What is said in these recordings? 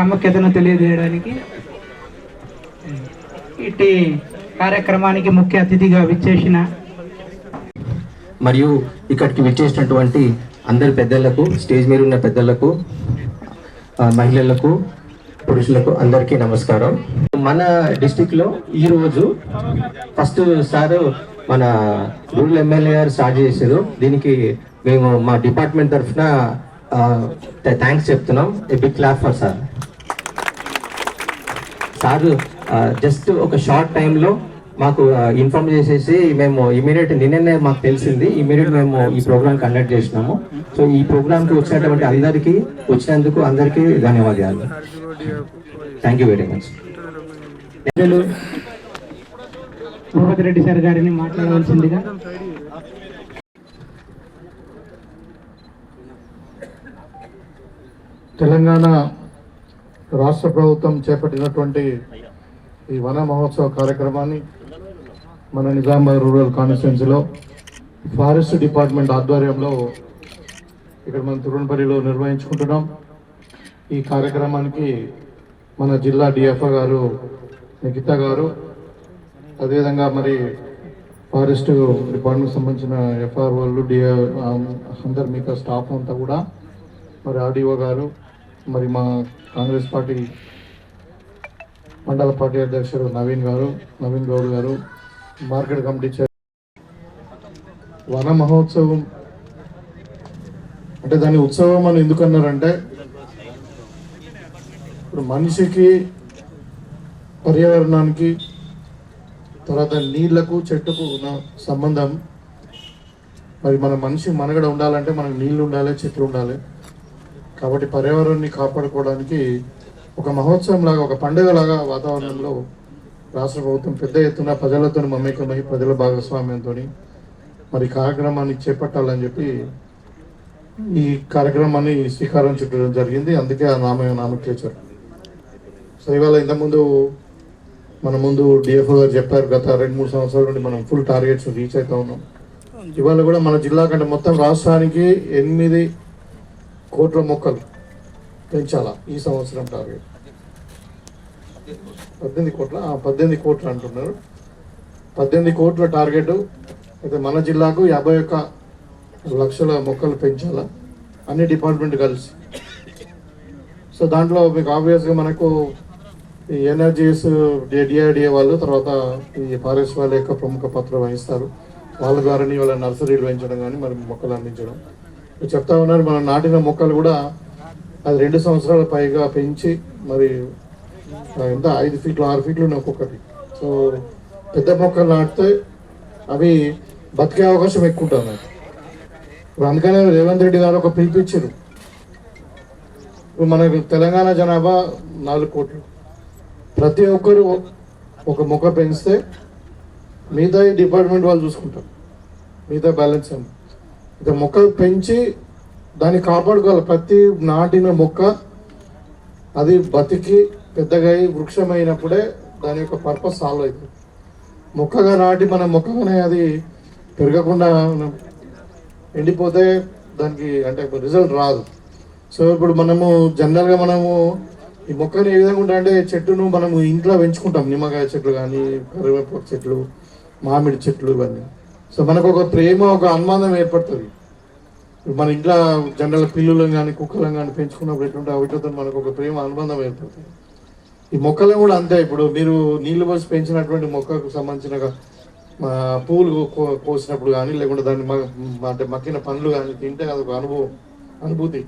ప్రాముఖ్యతను తెలియజేయడానికి ఇట్టి కార్యక్రమానికి ముఖ్య అతిథిగా విచ్చేసిన మరియు ఇక్కడికి విచ్చేసినటువంటి అందరి పెద్దలకు స్టేజ్ మీద ఉన్న పెద్దలకు మహిళలకు పురుషులకు అందరికీ నమస్కారం. మన డిస్టిక్లో ఈరోజు ఈ రోజు ఫస్ట్ సార్ మన రూరల్ ఎమ్మెల్యే గారు స్టార్ట్ చేశారు. దీనికి మేము మా డిపార్ట్మెంట్ తరఫున థ్యాంక్స్ చెప్తున్నాం. A big clap for sir sir just ఒక షార్ట్ టైంలో మాకు ఇన్ఫార్మ్ చేసేసి మేము ఇమీడియట్ నిన్ననే మాకు తెలిసింది. ఇమీడియట్ మేము ఈ ప్రోగ్రామ్ కండక్ట్ చేసినాము. సో ఈ ప్రోగ్రామ్కి వచ్చినటువంటి అందరికీ వచ్చినందుకు అందరికీ ధన్యవాదాలు. Thank you very much Bhupathi Reddy sir గారిని మాట్లాడవలసిందిగా. తెలంగాణ రాష్ట్ర ప్రభుత్వం చేపట్టినటువంటి ఈ వన మహోత్సవ కార్యక్రమాన్ని మన నిజామాబాద్ రూరల్ కాన్స్టిట్యున్సీలో ఫారెస్ట్ డిపార్ట్మెంట్ ఆధ్వర్యంలో ఇక్కడ మన తిరువనపల్లిలో నిర్వహించుకుంటున్నాం. ఈ కార్యక్రమానికి మన జిల్లా డిఎఫ్ఓ గారు నిఖిత గారు అదేవిధంగా మరి ఫారెస్ట్ డిపార్ట్మెంట్ సంబంధించిన ఎఫ్ఆర్ వాళ్ళు డిఏ అందరు మీకు స్టాఫ్ అంతా కూడా మరి ఆర్డీఓ గారు మరి మా కాంగ్రెస్ పార్టీ మండల పార్టీ అధ్యక్షుడు నవీన్ గారు నవీన్ గౌడ్ గారు మార్కెట్ కమిటీ చైర్ వన మహోత్సవం. అంటే దాని ఉత్సవం అని ఎందుకన్నారంటే ఇప్పుడు మనిషికి పర్యావరణానికి తర్వాత నీళ్ళకు చెట్టుకు ఉన్న సంబంధం. మరి మన మనిషి మనగడ ఉండాలంటే మనకు నీళ్ళు ఉండాలి చెట్లు ఉండాలి. కాబట్టి పర్యావరణాన్ని కాపాడుకోవడానికి ఒక మహోత్సవం లాగా ఒక పండుగ లాగా వాతావరణంలో రాష్ట్ర ప్రభుత్వం పెద్ద ఎత్తున ప్రజలతో మమేకమై ప్రజల భాగస్వామ్యంతో మరి కార్యక్రమాన్ని చేపట్టాలని చెప్పి ఈ కార్యక్రమాన్ని శ్రీకారం చుట్టడం జరిగింది. అందుకే ఆ నామయం నామక్లేచర్ సో ఇవాళ ఇంతకుముందు మన ముందు డిఎఫ్ఓ గారు చెప్పారు గత రెండు మూడు సంవత్సరాల నుండి మనం ఫుల్ టార్గెట్స్ రీచ్ అవుతా ఉన్నాం. ఇవాళ కూడా మన జిల్లా కంటే మొత్తం రాష్ట్రానికి ఎనిమిది కోట్ల మొక్కలు పెంచాలా ఈ సంవత్సరం టార్గెట్? పద్దెనిమిది కోట్ల పద్దెనిమిది కోట్లు అంటున్నారు. పద్దెనిమిది కోట్ల టార్గెట్ అయితే మన జిల్లాకు యాభై ఒక్క లక్షల మొక్కలు పెంచాలా? అన్ని డిపార్ట్మెంట్ కలిసి. సో దాంట్లో మీకు ఆబ్వియస్గా మనకు ఈ ఎన్ఆర్జీఎస్ డిఆర్డిఏ వాళ్ళు తర్వాత ఈ ఫారెస్ట్ వాళ్ళ యొక్క ప్రముఖ పాత్ర వహిస్తారు. వాళ్ళ ద్వారానే వాళ్ళ నర్సరీలు పెంచడం కానీ మరి మొక్కలు అందించడం. చెప్తా ఉన్నారు మనం నాటిన మొక్కలు కూడా అది రెండు సంవత్సరాల పైగా పెంచి మరి ఎంత? ఐదు ఫీట్లు ఆరు ఫీట్లు ఉన్నాయి ఒక్కొక్కటి. సో పెద్ద మొక్కలు నాటితే అవి బతికే అవకాశం ఎక్కువ ఉంటుంది ఇప్పుడు అందుకనే రేవంత్ రెడ్డి గారు ఒక పిలిపించారు ఇప్పుడు మనకు తెలంగాణ జనాభా నాలుగు కోట్లు. ప్రతి ఒక్కరు ఒక మొక్క పెంచితే మిగతా డిపార్ట్మెంట్ వాళ్ళు చూసుకుంటారు. మిగతా బ్యాలెన్స్ ఏమో ఇక మొక్కలు పెంచి దాన్ని కాపాడుకోవాలి. ప్రతి నాటిన మొక్క అది బతికి పెద్దగా వృక్షమైనప్పుడే దాని యొక్క పర్పస్ సాల్వ్ అవుతుంది. మొక్కగా నాటి మన మొక్కగానే అది పెరగకుండా ఎండిపోతే దానికి అంటే రిజల్ట్ రాదు. సో ఇప్పుడు మనము జనరల్గా మనము ఈ మొక్కని ఏ విధంగా ఉంటా అంటే చెట్టును మనము ఇంట్లో పెంచుకుంటాం. నిమ్మకాయ చెట్లు కానీ కరివేపాకు చెట్లు మామిడి చెట్లు ఇవన్నీ. సో మనకు ఒక ప్రేమ ఒక అనుమానం ఏర్పడుతుంది. మన ఇంట్లో జనరల్ పిల్లులను కానీ కుక్కలను కానీ పెంచుకున్నప్పుడు ఎటువంటి వీటితో మనకు ఒక ప్రేమ అనుబంధం ఏర్పడుతుంది. ఈ మొక్కలు కూడా అంతే. ఇప్పుడు మీరు నీళ్ళు పోసి పెంచినటువంటి మొక్కకు సంబంధించిన పూలు పువ్వులు కో- కోసినప్పుడు కానీ లేకుంటే దాన్ని మ- అంటే మక్కిన పండ్లు కానీ తింటే అదొక అనుభవం అనుభూతి.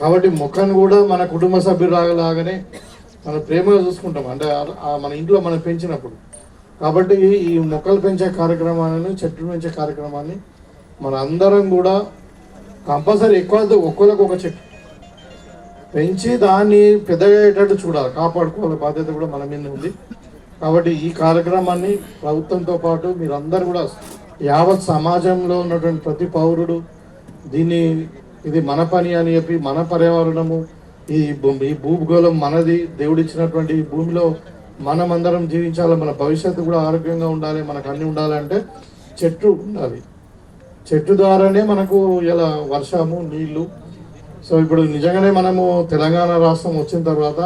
కాబట్టి మొక్కను కూడా మన కుటుంబ సభ్యులాగానే మనం ప్రేమగా చూసుకుంటాం. అంటే మన ఇంట్లో మనం పెంచినప్పుడు. కాబట్టి ఈ మొక్కలు పెంచే కార్యక్రమాలను చెట్లు పెంచే కార్యక్రమాన్ని మన అందరం కూడా కంపల్సరీ ఎక్కువ ఒక్కొక్కరికి ఒక చెట్టు. పెంచి దాన్ని పెద్దగయ్యేటట్టు చూడాలి కాపాడుకోవాలి బాధ్యత కూడా మన మీద ఉంది. కాబట్టి ఈ కార్యక్రమాన్ని ప్రభుత్వంతో పాటు మీరందరూ కూడా యావత్ సమాజంలో ఉన్నటువంటి ప్రతి పౌరుడు దీన్ని ఇది మన పని అని చెప్పి మన పర్యావరణము ఈ భూ- ఈ భూగోళం మనది దేవుడిచ్చినటువంటి ఈ భూమిలో మనం అందరం జీవించాలి మన భవిష్యత్తు కూడా ఆరోగ్యంగా ఉండాలి మనకు అన్ని ఉండాలంటే చెట్టు ఉండాలి. చెట్టు ద్వారానే మనకు ఇలా వర్షము నీళ్ళు. సో ఇప్పుడు నిజంగానే మనము తెలంగాణ రాష్ట్రం వచ్చిన తర్వాత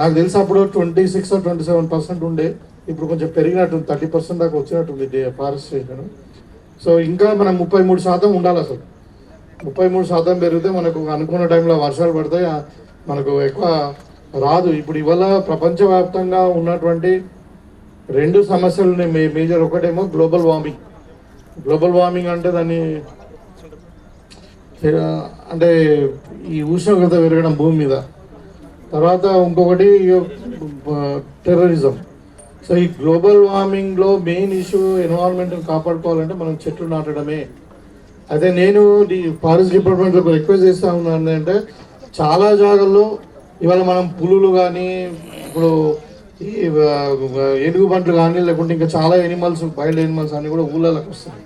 నాకు తెలిసి అప్పుడు twenty six twenty seven percent ఉండే ఇప్పుడు కొంచెం పెరిగినట్టుంది థర్టీ పర్సెంట్ దాకా వచ్చినట్టుంది ఫారెస్టేషన్. సో ఇంకా మనం ముప్పై మూడు శాతం ఉండాలి అసలు. ముప్పై మూడు శాతం పెరిగితే మనకు అనుకున్న టైంలో వర్షాలు పడతాయి మనకు ఎక్కువ రాదు. ఇప్పుడు ఇవాళ ప్రపంచవ్యాప్తంగా ఉన్నటువంటి రెండు సమస్యలు ఉన్నాయి. మే మేజర్ ఒకటేమో గ్లోబల్ వార్మింగ్. గ్లోబల్ వార్మింగ్ అంటే దాన్ని అంటే ఈ ఉష్ణోగ్రత పెరగడం భూమి మీద. తర్వాత ఇంకొకటి టెర్రరిజం. సో ఈ గ్లోబల్ వార్మింగ్లో మెయిన్ ఇష్యూ ఎన్వైరాన్మెంట్ని కాపాడుకోవాలంటే మనం చెట్లు నాటడమే. అయితే నేను ఫారెస్ట్ డిపార్ట్మెంట్లో రిక్వెస్ట్ చేస్తా ఉన్నాను అంటే చాలా జాగాల్లో ఇవాళ మనం పులులు కానీ ఇప్పుడు ఈ ఏనుగు బంట్లు కానీ లేకుంటే ఇంకా చాలా ఎనిమల్స్ వైల్డ్ ఎనిమల్స్ అన్నీ కూడా ఊళ్ళలోకి వస్తున్నాయి.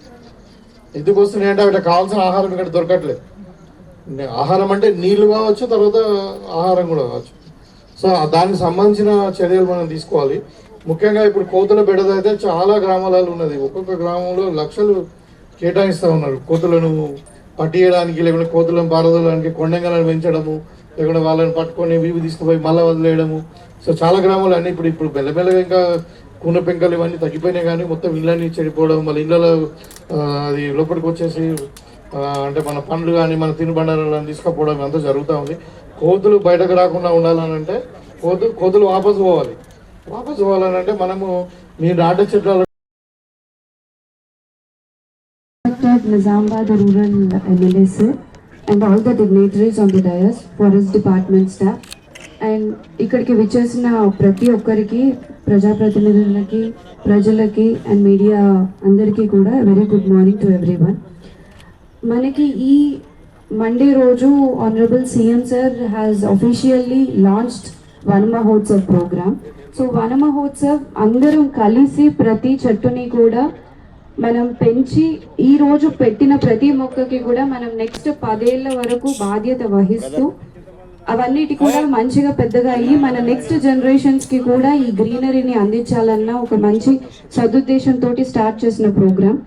ఎందుకు వస్తున్నాయి అంటే అక్కడ కావాల్సిన ఆహారం ఇక్కడ దొరకట్లేదు. ఆహారం అంటే నీళ్ళు కావచ్చు తర్వాత ఆహారం కూడా కావచ్చు. సో దానికి సంబంధించిన చర్యలు మనం తీసుకోవాలి. ముఖ్యంగా ఇప్పుడు కోతుల బెడద అయితే చాలా గ్రామాలలో ఉన్నది. ఒక్కొక్క గ్రామంలో లక్షలు కేటాయిస్తూ ఉన్నారు. కోతులను పట్టియడానికి లేకుంటే కోతులను పారదలడానికి కొండంగలను పెంచడము ఇక్కడ వాళ్ళని పట్టుకొని వీవి తీసుకుపోయి మళ్ళీ వదిలేయడము. సో చాలా గ్రామాలు అన్నీ ఇప్పుడు ఇప్పుడు మెల్లమెల్లగా ఇంకా కూన పెంకలు ఇవన్నీ తగ్గిపోయినాయి కానీ మొత్తం ఇళ్ళని చెడిపోవడం మళ్ళీ ఇళ్ళలో అది లోపలికి వచ్చేసి అంటే మన పండ్లు కానీ మన తినుబండారాలను తీసుకుపోవడం అంతా జరుగుతూ ఉంది. కోతులు బయటకు రాకుండా ఉండాలని అంటే కోతు కోతులు వాపసు పోవాలి. వాపసు పోవాలని అంటే మనము మీ నాటు చెట్ల Nizamabad rural Rural and all the dignitaries on the dais forest department staff and ఇక్కడికి విచ్చేసిన ప్రతి ఒక్కరికి ప్రజాప్రతినిధులకి ప్రజలకి అండ్ మీడియా అందరికీ కూడా very good morning to everyone మనకి ఈ మండే రోజు honourable CM sir has officially launched Vana Mahotsav programme so వన మహోత్సవ్ అందరం కలిసి ప్రతి చెట్టుని కూడా మనం పెంచి ఈ రోజు పెట్టిన ప్రతి మొక్కకి కూడా మనం నెక్స్ట్ పదేళ్ళ వరకు బాధ్యత వహిస్తూ అవన్నిటి కూడా మంచిగా పెద్దగా అయ్యి మన నెక్స్ట్ జనరేషన్స్కి కూడా ఈ గ్రీనరీని అందించాలన్న ఒక మంచి సదుద్దేశంతో స్టార్ట్ చేసిన ప్రోగ్రామ్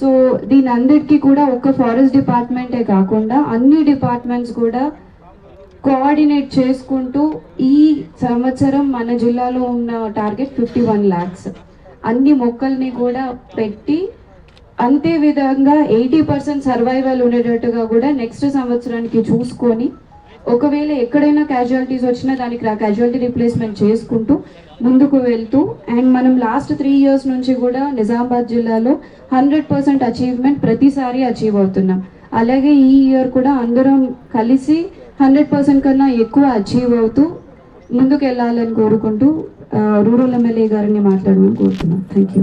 సో దీని అందరికీ కూడా ఒక ఫారెస్ట్ డిపార్ట్మెంటే కాకుండా అన్ని డిపార్ట్మెంట్స్ కూడా కోఆర్డినేట్ చేసుకుంటూ ఈ సంవత్సరం మన జిల్లాలో ఉన్న టార్గెట్ ఫిఫ్టీ వన్ ల్యాక్స్ అన్ని మొక్కల్ని కూడా పెట్టి అంతే విధంగా ఎయిటీ పర్సెంట్ సర్వైవల్ ఉండేటట్టుగా కూడా నెక్స్ట్ సంవత్సరానికి చూసుకొని ఒకవేళ ఎక్కడైనా క్యాజువాలిటీస్ వచ్చినా దానికి క్యాజువాలిటీ రీప్లేస్మెంట్ చేసుకుంటూ ముందుకు వెళ్తూ అండ్ మనం లాస్ట్ త్రీ ఇయర్స్ నుంచి కూడా నిజామాబాద్ జిల్లాలో హండ్రెడ్ పర్సెంట్ అచీవ్మెంట్ ప్రతిసారి అచీవ్ అవుతున్నాం. అలాగే ఈ ఇయర్ కూడా అందరం కలిసి హండ్రెడ్ పర్సెంట్ కన్నా ఎక్కువ అచీవ్ అవుతూ ముందుకు వెళ్ళాలని కోరుకుంటూ రూరల్ ఎమ్మెల్యే గారిని మాట్లాడమని కోరుతున్నాను. Thank you